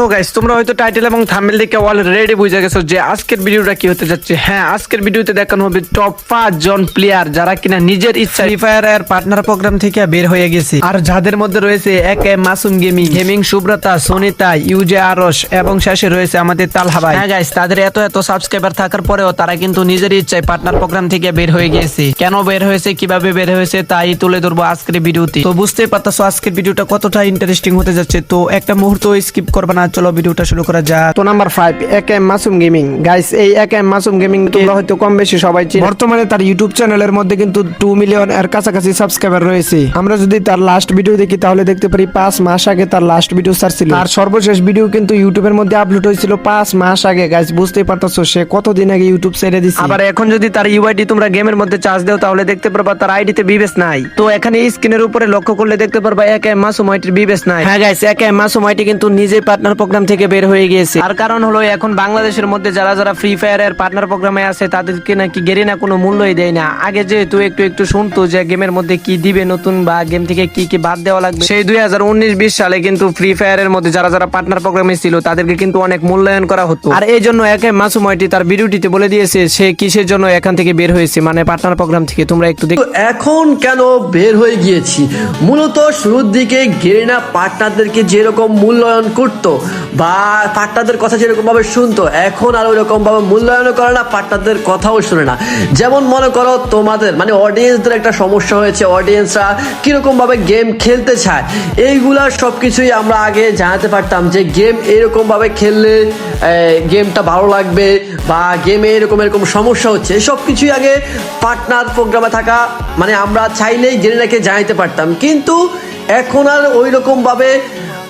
তো গাইস তোমরা হয়তো টাইটেল এবং দেখে অলরেডি বুঝে গেছো যে আজকের ভিডিওটা কি হতে যাচ্ছে। হ্যাঁ আজকের ভিডিওতে দেখানো হবে টপ জন প্লেয়ার যারা কিনা নিজের ইচ্ছা ফ্রি ফায়ার এর পার্টনার প্রোগ্রাম থেকে বের হয়ে গেছে। আর যাদের মধ্যে রয়েছে এক এ মাসুম গেমিং গেমিং সুব্রতা সোনিতা ইউজে আরস এবং শেষে রয়েছে আমাদের তালহা ভাই। হ্যাঁ গাইস তাদের এত এত সাবস্ক্রাইবার থাকার পরেও তারা কিন্তু নিজের ইচ্ছায় পার্টনার প্রোগ্রাম থেকে বের হয়ে গেছে। কেন বের হয়েছে, কীভাবে বের হয়েছে, তাই তুলে ধরবো আজকের ভিডিওতে তো বুঝতেই পারতাছো আজকের ভিডিওটা কতটা ইন্টারেস্টিং হতে যাচ্ছে। তো একটা মুহূর্ত স্কিপ করবে না চলো ভিডিওটা শুরু করা যাক। তো নাম্বার ফাইভ এক এম মাসুম গেমিং গাইস এই এক এম মাসুম গেমিং তোমরা হয়তো কম বেশি সবাই চিনো। বর্তমানে তার ইউটিউব চ্যানেলের মধ্যে কিন্তু টু মিলিয়ন এর কাছাকাছি সাবস্ক্রাইবার রয়েছে। আমরা যদি তার লাস্ট ভিডিও দেখি তাহলে দেখতে পারি পাঁচ মাস আগে তার লাস্ট ভিডিও ছাড়ছিল আর সর্বশেষ ভিডিও কিন্তু ইউটিউবের মধ্যে আপলোড হয়েছিল পাঁচ মাস আগে। গাইস বুঝতেই পারতাছো সে কতদিন আগে ইউটিউব ছেড়ে দিচ্ছে আবার এখন যদি তার ইউআইডি তোমরা গেমের মধ্যে চার্জ দাও তাহলে দেখতে পারবা তার আইডিতে বিবেস নাই। তো এখানে স্ক্রিনের উপরে লক্ষ্য করলে দেখতে পারবা এক এম মাসুম আইটির বিবেস নাই। হ্যাঁ গাইস এক এম মাসুম আইটি কিন্তু নিজেই পার্টনার প্রোগ্রাম থেকে বের হয়ে গিয়েছে। আর কারণ হলো, এখন বাংলাদেশের মধ্যে যারা যারা ফ্রি ফায়ার এর পার্টনার প্রোগ্রামে আছে, তাদেরকে নাকি গেরিনা কোনো মূল্যই দেয় না। আগে যেহেতু একটু একটু শুনতো যে গেমের মধ্যে কি দিবে নতুন বা গেম থেকে কি কি বাদ দেওয়া লাগবে। সেই দুই হাজার উনিশ বিশ সালে কিন্তু ফ্রি ফায়ারের মধ্যে যারা যারা পার্টনার প্রোগ্রামে ছিল, তাদেরকে কিন্তু অনেক মূল্যায়ন করা হতো। আর এই জন্য একে মাসুময়টি তার ভিডিওটিতে বলে দিয়েছে সে কিসের জন্য এখান থেকে বের হয়েছে মানে পার্টনার প্রোগ্রাম থেকে। তোমরা একটু দেখো এখন কেন বের হয়ে গিয়েছি? মূলত শুরুর দিকে গেরিনা পার্টনারদেরকে যেরকম মূল্যায়ন করত বা পার্টনারদের কথা যেরকম ভাবে শুনতো, এখন আর ওইরকম ভাবে মূল্যায়ন করে না পার্টনারদের কথাও শুনে না। যেমন মনে করো তোমাদের মানে অডিয়েন্সদের একটা সমস্যা হয়েছে অডিয়েন্সরা কীরকম ভাবে গেম খেলতে চায়, এইগুলা সবকিছুই আমরা আগে জানাতে পারতাম যে গেম এরকম ভাবে খেললে গেমটা ভালো লাগবে বা গেমে এরকম এরকম সমস্যা হচ্ছে সব কিছুই আগে পার্টনার প্রোগ্রামে থাকা মানে আমরা চাইলেই গেরিনাকে জানাইতে পারতাম। কিন্তু এখন আর ওই রকম ভাবে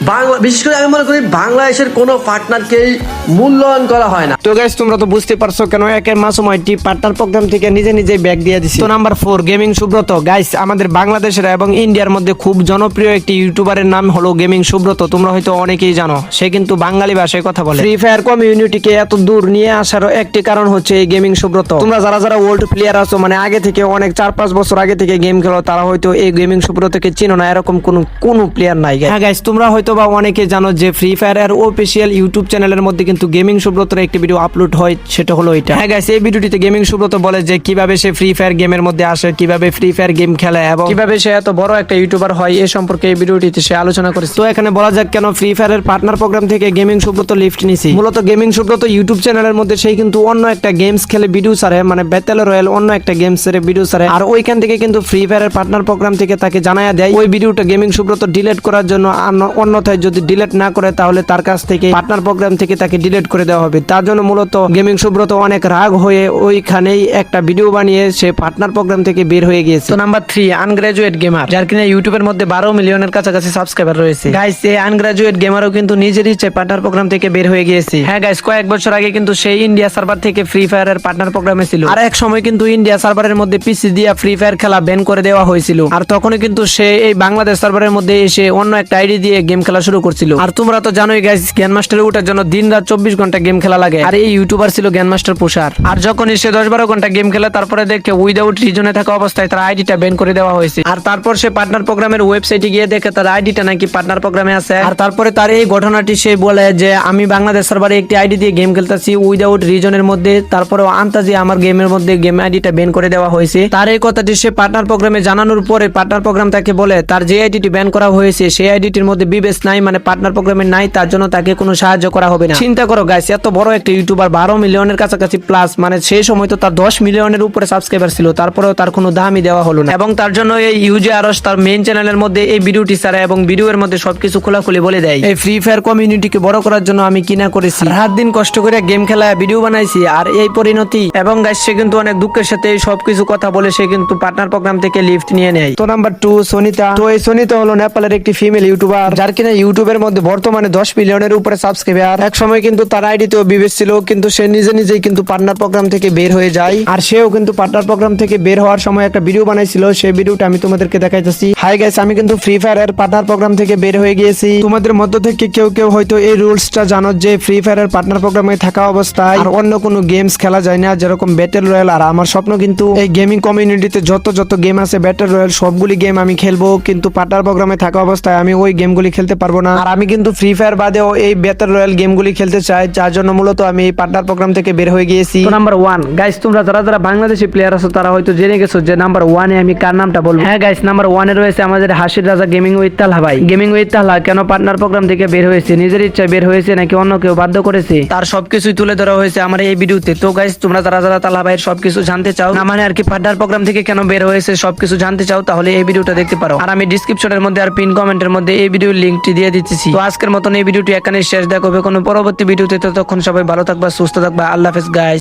বাংলা বিশেষ করে আমি মনে করি বাংলাদেশের কোনো পার্টনারকেই মূল্যায়ন করা হয় না। তো গাইস তোমরা তো বুঝতে পারছ কেন একের মাসুময়টি পার্টনার প্রোগ্রাম থেকে নিজে নিজে ব্যাগ দিয়ে দিচ্ছে তো number four gaming Subrata. Guys আমাদের বাংলাদেশের এবং ইন্ডিয়ার মধ্যে খুব জনপ্রিয় একটি ইউটিউবারের নাম হলো গেমিং সুব্রত। তোমরা হয়তো অনেকেই জানো সে কিন্তু বাঙালি ভাষায় কথা বলে। ফ্রি ফায়ার কমিউনিটিকে এত দূর নিয়ে আসার একটি কারণ হচ্ছে এই গেমিং সুব্রত। তোমরা যারা যারা ওল্ড প্লেয়ার আছো মানে আগে থেকে অনেক চার পাঁচ বছর আগে থেকে গেম খেলো তারা হয়তো এই গেমিং সুব্রতকে চিনো না এরকম কোনো কোনো প্লেয়ার নাই। guys। হ্যাঁ গাইস তোমরা হয়তো বা অনেকে জানো যে ফ্রি ফায়ার এর অফিসিয়াল ইউটিউব চ্যানেলের মধ্যে কিন্তু গেমিং সুব্রতর একটি ভিডিও আপলোড হয়, সেটা হলো এটা। হ্যাঁ গাইস এই ভিডিওটিতে গেমিং সুব্রত বলে যে কীভাবে সে ফ্রি ফায়ার গেমের মধ্যে আসে, কীভাবে ফ্রি ফায়ার গেম খেলে এবং কীভাবে সে এত বড় একটা ইউটিউবার হয়, এ সম্পর্কে এই ভিডিওটিতে সে আলোচনা করেছে। তো এখানে বলা যাক কেন ফ্রি ফায়ারের পার্টনার প্রোগ্রাম থেকে গেমিং সুব্রত লিফট নিছি। মূলত গেমিং সুব্রত ইউটিউব চ্যানেলের মধ্যে সেই কিন্তু অন্য একটা গেমস খেলে ভিডিও ছাড়ে মানে ব্যাটেল রয়্যাল অন্য একটা গেমস এর ভিডিও ছাড়ে। আর ওইখান থেকে কিন্তু ফ্রি ফায়ারের পার্টনার প্রোগ্রাম থেকে তাকে জানায়া দেয়। ওই ভিডিওটা গেমিং সুব্রত ডিলিট করার জন্য অন্য- অন্যথায় যদি ডিলিট না করে, তাহলে তার কাছ থেকে পার্টনার প্রোগ্রাম থেকে তাকে ডিলিট করে দেওয়া হবে। তার জন্য মূলত গেমিং সুব্রত অনেক রাগ হয়ে ওইখানেই একটা ভিডিও বানিয়ে সে পার্টনার প্রোগ্রাম থেকে বের হয়ে গিয়েছে। তো নাম্বার থ্রি আনগ্রাজুয়েট গেমার যার কিনা ইউটিউবের মধ্যে বারো মিলিয়নের কাছাকাছি সাবস্ক্রাইবার রয়েছে। গাইস এই আনগ্রাজুয়েট গেমারও কিন্তু নিজের ইচ্ছে পার্টনার প্রোগ্রাম থেকে বের হয়ে গিয়েছে। হ্যাঁ গাইস কয়েক বছর আগে কিন্তু সেই ইন্ডিয়া সার্ভার থেকে ফ্রি ফায়ারের পার্টনার প্রোগ্রামে ছিল। আর এক সময় কিন্তু ইন্ডিয়া সার্ভারের মধ্যে পিসি দিয়া ফ্রি ফায়ার খেলা ব্যান করে দেওয়া হয়েছিল। আর তখনই কিন্তু সে এই বাংলাদেশ সার্ভারের মধ্যে এসে অন্য একটা আইডি দিয়ে গেম খেলা শুরু করছিল। আর তোমরা তো জানোই গাইস গ্যান মাস্টারে ওঠার জন্য দিন রাত চব্বিশ ঘণ্টা গেম খেলা লাগে। আর এই ইউটিউবার ছিল গ্যান মাস্টার পোষার আর যখনই সে দশ বারো ঘণ্টা গেম খেলে, তারপরে দেখে উইদাউট রিজনে থাকা অবস্থায় তার আইডিটা ব্যান করে দেওয়া হয়েছে। আর তারপর সে পার্টনার প্রোগ্রামের ওয়েবসাইটে গিয়ে দেখে তার আইডিটা নাকি পার্টনার প্রোগ্রামে আছে। আর তারপরে তার এই ঘটনাটি সে বলে যে, আমি বাংলাদেশ সার্ভারে একটি আইডি দিয়ে গেম খেলতেছি উইদাউট রিজনের মধ্যে। তারপরে আন্তাজি আমার গেমের মধ্যে গেম আইডিটা ব্যান করে দেওয়া হয়েছে। তার এই কথাটি সে পার্টনার প্রোগ্রামে জানানোর পরে পার্টনার প্রোগ্রাম তাকে বলে, তার যে আইডিটি ব্যান করা হয়েছে, সেই আইডিটির মধ্যে বিবেচ নাই মানে পার্টনার প্রোগ্রামে নাই তার জন্য তাকে কোনো সাহায্য করা হবে না। চিন্তা করো গাইস এত বড় একটা ইউটিউবার বারো মিলিয়নের কাছাকাছি প্লাস মানে সেই সময় তো তার দশ মিলিয়নের উপরে সাবস্ক্রাইবার ছিল তারপরেও তার কোনো দামই দেওয়া হলো না। এবং তার জন্য এই ইউজে আরস তার মেইন চ্যানেলের মধ্যে এই ভিডিওটি ছাড়া এবং ভিডিওর মধ্যে সবকিছু খোলাখুলি বলে দেয়। এই ফ্রি ফায়ার কমিউনিটিকে বড় করার জন্য আমি কিনা করেছি? রাত দিন কষ্ট করে গেম খেলা ভিডিও বানাইছি আর এই পরিণতি। এবং গাইস সে কিন্তু অনেক দুঃখের সাথে এই সবকিছু কথা বলে সে কিন্তু পার্টনার প্রোগ্রাম থেকে লিফট নিয়ে নেয়। তো নাম্বার টু সোনিতা তো এই সোনিতা হলো নেপালের একটি ফিমেল ইউটিউবার যার কিনা ইউটিউবের মধ্যে বর্তমানে দশ মিলিয়নের উপরে সাবস্ক্রাইবার। এক সময় কিন্তু তার আইডিতেও বিবেচ ছিল, কিন্তু সে নিজে নিজেই কিন্তু পার্টনার প্রোগ্রাম থেকে বের হয়ে যায়। আর সেও কিন্তু পার্টনার প্রোগ্রাম থেকে বের হওয়ার সময় একটা ভিডিও বানাইছিল, সেই ভিডিওটা আমি তোমাদেরকে দেখাইতেছি। হাই গাইস আমি কিন্তু ফ্রি ফায়ারের পার্টনার প্রোগ্রাম থেকে বের হয়ে গিয়েছি। তোমাদের মধ্য থেকে কেউ কেউ হয়তো এই রুলসটা জানো যে ফ্রি ফায়ারের পার্টনার প্রোগ্রামে থাকা অবস্থায় আর অন্য কোনো গেমস খেলা যায় না, যেরকম ব্যাটেল রয়্যাল আর আমার স্বপ্ন কিন্তু এই গেমিং কমিউনিটিতে যত যত গেম আছে ব্যাটেল রয়্যাল সবগুলি গেম আমি খেলব, কিন্তু পার্টনার প্রোগ্রামে থাকা অবস্থায় আমি ওই গেমগুলি খেলতে পারব না। আর আমি কিন্তু ফ্রি ফায়ার বাদেও এই ব্যাটেল রয়্যাল গেমগুলি খেলতে চাই যার জন্য মূলত আমি এই পার্টনার প্রোগ্রাম থেকে বের হয়ে গিয়েছি। নাম্বার ওয়ান গাইস তোমরা যারা যারা বাংলাদেশি প্লেয়ার আছো তারা হয়তো জেনে গেছো যে নাম্বার ওয়ানে আমি কার নামটা বলব? হ্যাঁ গাইস নাম্বার ওয়ানে রয়েছে আমাদের হাসির রাজা গেমিং উইথ তালহা ভাই। গেমিং উইথ তালহা কেন পার্টনার প্রোগ্রাম থেকে বের হয়েছে? নিজের ইচ্ছায় বের হয়েছে নাকি অন্য কেউ বাধ্য করেছে? তার সবকিছুই তুলে ধরা হয়েছে আমার এই ভিডিওতে। তো গাইস তোমরা যারা যারা তালহা ভাইয়ের সবকিছু জানতে চাও না মানে আর কি পার্টনার প্রোগ্রাম থেকে কেন বের হয়েছে সবকিছু জানতে চাও তাহলে এই ভিডিওটা দেখতে পারো। আর আমি ডিসক্রিপশনের মধ্যে আর পিন কমেন্টের মধ্যে এই ভিডিওর লিঙ্কটি দিয়ে দিতেছি। তো আজকের মতন এই ভিডিওটি এখানে শেষ। দেখবে কোনো পরবর্তী ভিডিওতে। ততক্ষণ সবাই ভালো থাকবা, সুস্থ থাকবা। আল্লাহ হাফেজ গাইস